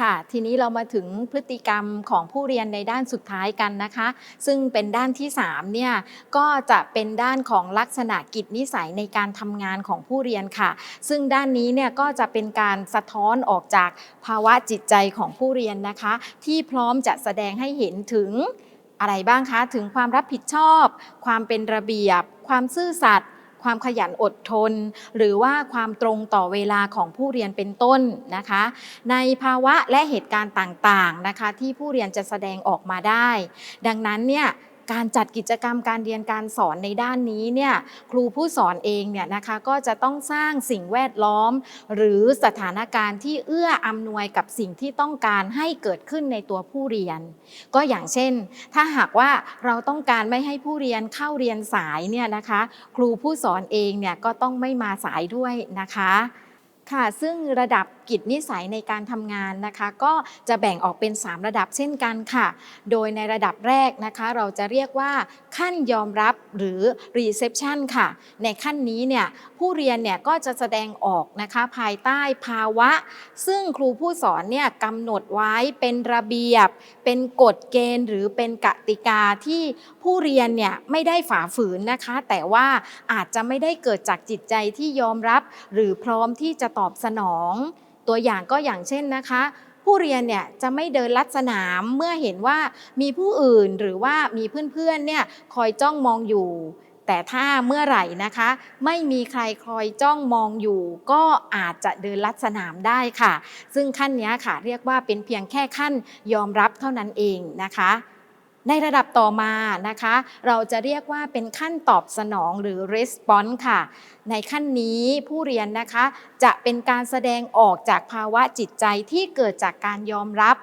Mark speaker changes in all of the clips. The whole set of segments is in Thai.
Speaker 1: ค่ะ ทีนี้เรามาถึงพฤติกรรมของผู้เรียนในด้านสุดท้ายกันนะคะ ซึ่งเป็นด้านที่3เนี่ยก็จะเป็นด้านของลักษณะกิจนิสัยในการทำงานของผู้เรียนค่ะ ซึ่งด้านนี้เนี่ยก็จะเป็นการสะท้อนออกจากภาวะจิตใจของผู้เรียนนะคะ ที่พร้อมจะแสดงให้เห็นถึงอะไรบ้างคะ ถึงความรับผิดชอบ ความเป็นระเบียบ ความซื่อสัตย์ ความขยันอดทน หรือว่าความตรงต่อเวลาของผู้เรียนเป็นต้นนะคะ ในภาวะและเหตุการณ์ต่างๆนะคะ ที่ผู้เรียนจะแสดงออกมาได้ ดังนั้นเนี่ย การจัดกิจกรรมการเรียนการสอนในด้านนี้เนี่ยครูผู้สอนเองเนี่ยนะคะก็จะต้องสร้างสิ่งแวดล้อม หรือสถานการณ์ที่เอื้ออำนวยกับสิ่งที่ต้องการให้เกิดขึ้นในตัวผู้เรียน ก็อย่างเช่น ถ้าหากว่าเราต้องการไม่ให้ผู้เรียนเข้าเรียนสายเนี่ยนะคะ ครูผู้สอนเองเนี่ยก็ต้องไม่มาสายด้วยนะคะ ค่ะ ซึ่งระดับกิจนิสัยในการทำงานนะคะ ก็จะแบ่งออกเป็น 3 ระดับเช่นกันค่ะ โดยในระดับแรกนะคะ เราจะเรียกว่าขั้นยอมรับหรือ reception ค่ะ ในขั้นนี้เนี่ยผู้เรียนเนี่ยก็จะแสดงออกนะคะภายใต้ภาวะ ซึ่งครูผู้สอนเนี่ยกำหนดไว้เป็นระเบียบ เป็นกฎเกณฑ์ หรือเป็นกติกาที่ผู้เรียนเนี่ยไม่ได้ฝ่าฝืนนะคะ แต่ว่าอาจจะไม่ได้เกิดจากจิตใจที่ยอมรับ หรือพร้อมที่จะตออบสนอง ตัวอย่างก็อย่างเช่นนะคะ ผู้เรียนเนี่ยจะไม่เดินลัดสนามเมื่อเห็นว่ามีผู้อื่นหรือว่ามีเพื่อนๆเนี่ยคอยจ้องมองอยู่ แต่ถ้าเมื่อไหร่นะคะ ไม่มีใครคอยจ้องมองอยู่ ก็อาจจะเดินลัดสนามได้ค่ะ ซึ่งขั้นเนี้ยค่ะเรียกว่าเป็นเพียงแค่ขั้นยอมรับเท่านั้นเองนะคะ ในระดับต่อมานะคะ เราจะเรียกว่าเป็นขั้นตอบสนองหรือ response ค่ะ ในขั้นนี้ผู้เรียนนะคะจะเป็นการแสดงออกจากภาวะจิตใจที่เกิดจากการยอมรับ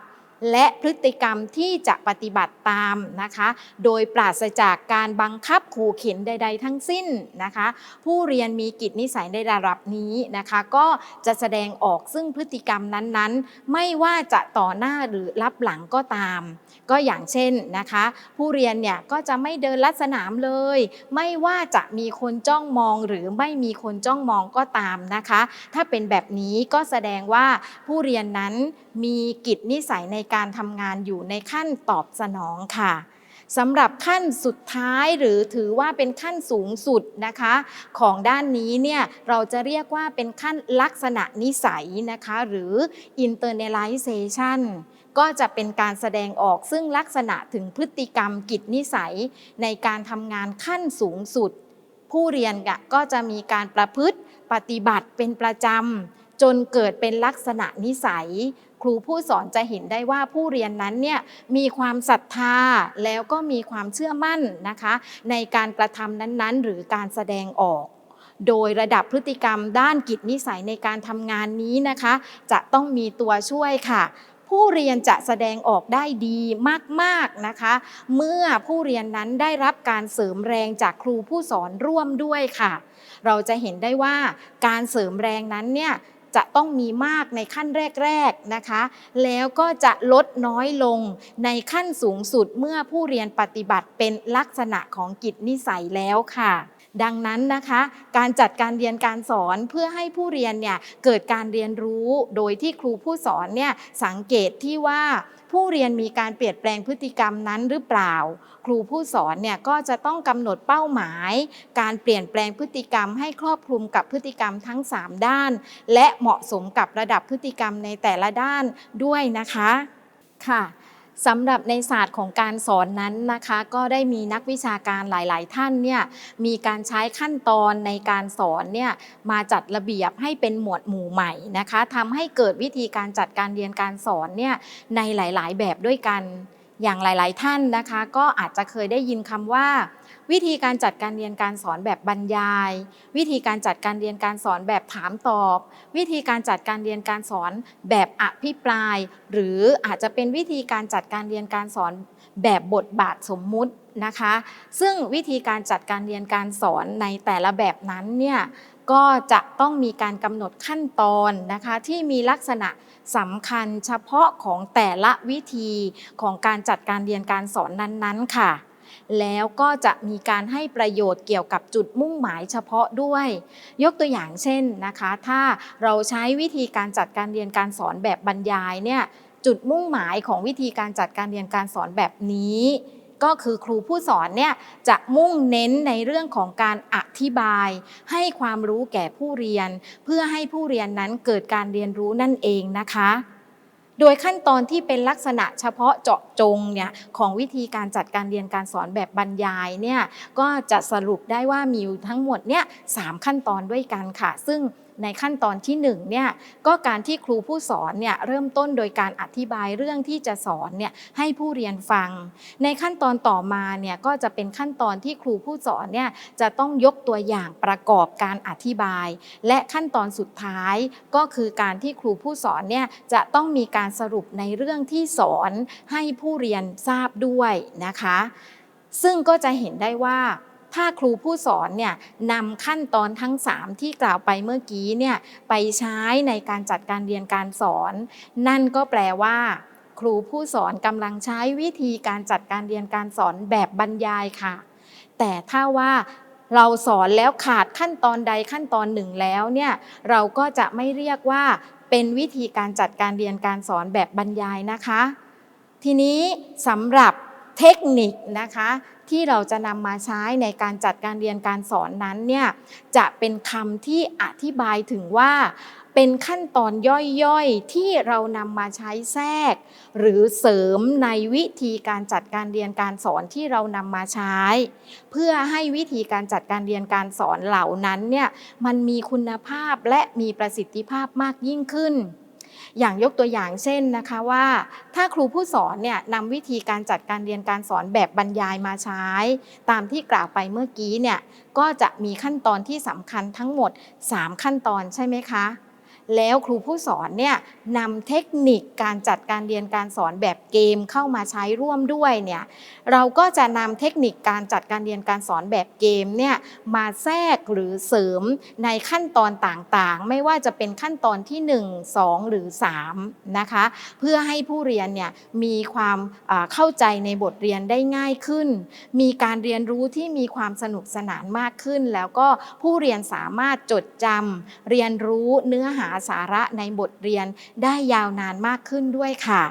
Speaker 1: และพฤติกรรมที่จะปฏิบัติตามนะคะ โดยปราศจากการบังคับขู่เข็นใด ๆ ทั้งสิ้นนะคะ ผู้เรียนมีกิจนิสัยในระดับนี้นะคะ ก็จะแสดงออกซึ่งพฤติกรรมนั้นๆ ไม่ว่าจะต่อหน้าหรือรับหลังก็ตาม ก็อย่างเช่นนะคะ ผู้เรียนเนี่ยก็จะไม่เดินลัดสนามเลย ไม่ว่าจะมีคนจ้องมองหรือไม่มีคนจ้องมองก็ตามนะคะ ถ้าเป็นแบบนี้ก็แสดงว่าผู้เรียนนั้นมีกิจนิสัยในการทำงานอยู่ในขั้นตอบสนองค่ะสำหรับขั้นสุดท้ายหรือถือว่าเป็นขั้นสูงสุดนะคะ ของด้านนี้เนี่ยเราจะเรียกว่าเป็นขั้นลักษณะนิสัยนะคะ หรือ internalization ก็จะเป็นการแสดงออกซึ่งลักษณะถึงพฤติกรรมกิจนิสัย ในการทำงานขั้นสูงสุด ผู้เรียนก็จะมีการประพฤติปฏิบัติเป็นประจำจนเกิดเป็นลักษณะนิสัย รูผู้สอนจะเห็นได้ว่าผู้เรียนนั้นเนี่ยมีความศรัทธาแล้วก็มีความเชื่อมั่นนะคะ ในการกระทำนั้นๆ หรือการแสดงออก โดยระดับพฤติกรรมด้านกิจนิสัยในการทำงานนี้นะคะ จะต้องมีตัวช่วยค่ะผู้เรียนจะแสดงออกได้ดีมากๆนะคะ เมื่อผู้เรียนนั้นได้รับการเสริมแรงจากครูผู้สอนร่วมด้วยค่ะ เราจะเห็นได้ว่าการเสริมแรงนั้นเนี่ย จะต้องมีมากในขั้นแรกๆนะคะ แล้วก็จะลดน้อยลงในขั้นสูงสุดเมื่อผู้เรียนปฏิบัติเป็นลักษณะของกิจนิสัยแล้วค่ะ ดังนั้นนะคะ การจัดการเรียนการสอนเพื่อให้ผู้เรียนเนี่ยเกิดการเรียนรู้โดยที่ครูผู้สอนเนี่ยสังเกตที่ว่าผู้เรียนมีการเปลี่ยนแปลงพฤติกรรมนั้นหรือเปล่า ครูผู้สอนเนี่ยก็จะต้องกำหนดเป้าหมาย การเปลี่ยนแปลงพฤติกรรม ให้ครอบคลุมกับพฤติกรรมทั้ง 3 ด้าน และเหมาะสมกับระดับพฤติกรรมในแต่ละด้านด้วยนะคะค่ะ สำหรับในศาสตร์ของการสอนนั้นนะคะ ก็ได้มีนักวิชาการหลาย ๆ ท่านเนี่ยมีการใช้ขั้นตอนในการสอนเนี่ยมาจัดระเบียบให้เป็นหมวดหมู่ใหม่นะคะทำให้เกิดวิธีการจัดการเรียนการสอนเนี่ยในหลาย ๆ แบบด้วยกัน อย่างหลาย ๆ ท่านนะคะ ก็อาจจะเคยได้ยินคำว่า วิธีการจัดการเรียนการสอนแบบบรรยาย วิธีการจัดการเรียนการสอนแบบถามตอบ วิธีการจัดการเรียนการสอนแบบอภิปราย หรืออาจจะเป็นวิธีการจัดการเรียนการสอนแบบบทบาทสมมุตินะคะ ซึ่งวิธีการจัดการเรียนการสอนในแต่ละแบบนั้นเนี่ย ก็จะต้องมีการกำหนดขั้นตอนนะคะที่มีลักษณะสำคัญเฉพาะของแต่ละวิธีของการจัดการเรียนการสอนนั้นๆค่ะ แล้วก็จะมีการให้ประโยชน์เกี่ยวกับจุดมุ่งหมายเฉพาะด้วย ยกตัวอย่างเช่นนะคะ ถ้าเราใช้วิธีการจัดการเรียนการสอนแบบบรรยายเนี่ยจุดมุ่งหมายของวิธีการจัดการเรียนการสอนแบบนี้ ก็คือครูผู้สอนเนี่ยจะมุ่งเน้นในเรื่องของการอธิบาย ให้ความรู้แก่ผู้เรียน เพื่อให้ผู้เรียนนั้นเกิดการเรียนรู้นั่นเองนะคะโดยขั้นตอนที่เป็นลักษณะเฉพาะเจาะจงเนี่ยของวิธีการจัดการเรียนการสอนแบบบรรยายเนี่ยก็จะสรุปได้ว่ามีทั้งหมดเนี่ยสามขั้นตอนด้วยกันค่ะ ซึ่ง ในขั้นตอนที่หนึ่งเนี่ยก็การที่ครูผู้สอนเนี่ยเริ่มต้นโดยการอธิบายเรื่องที่จะสอนเนี่ยให้ผู้เรียนฟัง ในขั้นตอนต่อมาเนี่ยก็จะเป็นขั้นตอนที่ครูผู้สอนเนี่ยจะต้องยกตัวอย่างประกอบการอธิบาย และขั้นตอนสุดท้ายก็คือการที่ครูผู้สอนเนี่ยจะต้องมีการสรุปในเรื่องที่สอนให้ผู้เรียนทราบด้วยนะคะ ซึ่งก็จะเห็นได้ว่า ถ้าครูผู้สอนเนี่ยนำขั้นตอนทั้ง 3 ที่กล่าวไปเมื่อกี้เนี่ยไปใช้ในการจัดการเรียนการสอน นั่นก็แปลว่า ครูผู้สอนกำลังใช้วิธีการจัดการเรียนการสอนแบบบรรยายค่ะ แต่ถ้าว่าเราสอนแล้วขาดขั้นตอนใดขั้นตอนหนึ่งแล้วเนี่ยเราก็จะไม่เรียกว่าเป็นวิธีการจัดการเรียนการสอนแบบบรรยายนะคะ ทีนี้สำหรับ เทคนิคนะคะที่เราจะนำมาใช้ในการจัดการเรียนการสอนนั้นเนี่ยจะเป็นคำที่อธิบายถึงว่า เป็นขั้นตอนย่อยๆ ที่เรานำมาใช้แทรก หรือเสริมในวิธีการจัดการเรียนการสอนที่เรานำมาใช้ เพื่อให้วิธีการจัดการเรียนการสอนเหล่านั้นเนี่ยมันมีคุณภาพและมีประสิทธิภาพมากยิ่งขึ้น อย่างยกตัวอย่างเช่นนะคะว่า ถ้าครูผู้สอนเนี่ยนำวิธีการจัดการเรียนการสอนแบบบรรยายมาใช้ ตามที่กล่าวไปเมื่อกี้เนี่ยก็จะมีขั้นตอนที่สำคัญทั้งหมด 3 ขั้นตอนใช่ไหมคะ แล้วครูผู้สอนเนี่ยนำเทคนิคการจัดการเรียนการสอนแบบเกมเข้ามาใช้ร่วมด้วยเนี่ยเราก็จะนำเทคนิคการจัดการเรียนการสอนแบบเกมเนี่ยมาแทรกหรือเสริมในขั้นตอนต่างๆ ไม่ว่าจะเป็นขั้นตอนที่ 1 2 หรือ3นะคะเพื่อให้ผู้เรียนเนี่ยมีความเข้าใจในบทเรียนได้ง่ายขึ้น มีการเรียนรู้ที่มีความสนุกสนานมากขึ้น แล้วก็ผู้เรียนสามารถจดจำเรียนรู้เนื้อหาสาระในบทเรียนได้ยาวนานมากขึ้นด้วยค่ะ